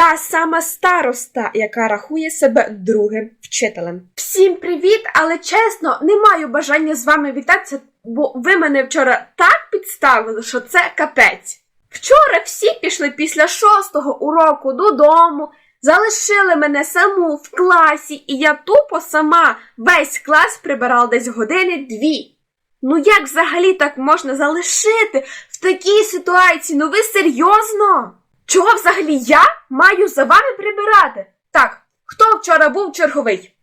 та сама староста, яка рахує себе другим вчителем. Всім привіт! Але чесно, не маю бажання з вами вітатися, бо ви мене вчора так підставили, що це капець. Вчора всі пішли після шостого уроку додому, залишили мене саму в класі, і я тупо сама весь клас прибирала десь години дві. Ну як взагалі так можна залишити в такій ситуації? Ну ви серйозно? Чого взагалі я маю за вами прибирати? Так, хто вчора був черговий?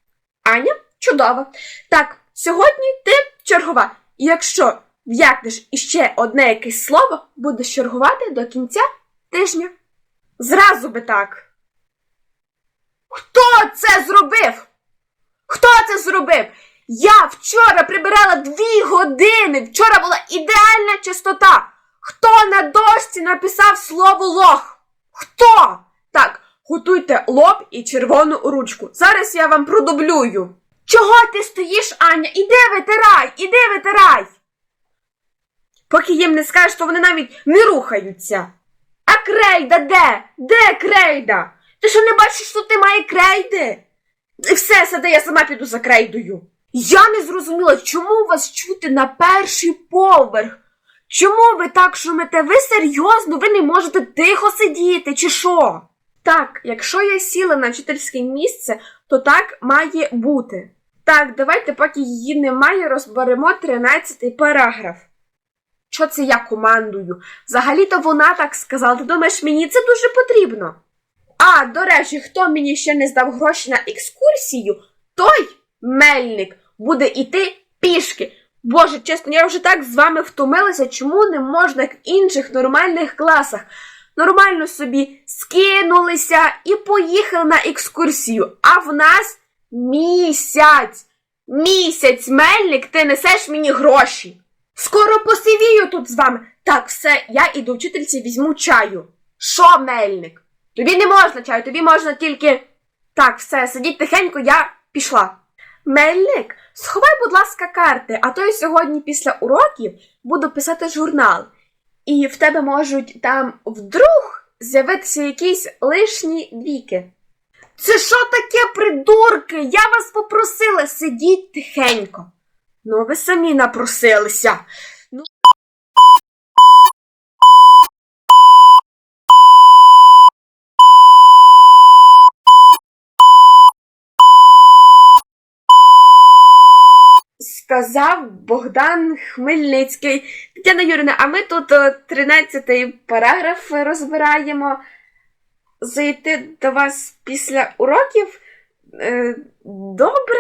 Аня? Чудово. Так, сьогодні ти чергова. І якщо в'якнеш іще одне якесь слово, будеш чергувати до кінця тижня. Зразу би так. Хто це зробив? Хто це зробив? Я вчора прибирала дві години. Вчора була ідеальна чистота. Хто на дошці написав слово лох? Хто? Так, готуйте лоб і червону ручку. Зараз я вам продублюю. Чого ти стоїш, Аня? Іди витирай, іди витирай. Поки їм не скажеш, то вони навіть не рухаються. А крейда де? Де крейда? Ти що не бачиш, що ти має крейди? Все, сади, я сама піду за крейдою. Я не зрозуміла, чому вас чути на перший поверх? Чому ви так шумите? Ви серйозно? Ви не можете тихо сидіти, чи що? Так, якщо я сіла на вчительське місце, то так має бути. Так, давайте, поки її немає, розберемо 13-й параграф. Що це я командую? Взагалі-то вона так сказала. Ти думаєш, мені це дуже потрібно? А, до речі, хто мені ще не здав гроші на екскурсію, той мельник буде йти пішки. Боже, чесно, я вже так з вами втомилася, чому не можна, як в інших нормальних класах, нормально собі скинулися і поїхали на екскурсію. А в нас місяць. Місяць, мельник, ти несеш мені гроші. Скоро посивію тут з вами. Так, все, я іду вчительці візьму чаю. Що, мельник? Тобі не можна чаю, тобі можна тільки. Так, все, сидіть тихенько, я пішла. Мельник, сховай, будь ласка, карти, а то я сьогодні після уроків буду писати журнал. І в тебе можуть там вдруг з'явитися якісь лишні віки. Це що таке, придурки? Я вас попросила, сидіть тихенько. Ну, ви самі напросилися. Ну. Сказав Богдан Хмельницький. Тетяна Юрина, а ми тут 13-й параграф розбираємо. Зайти до вас після уроків? Е, Добре.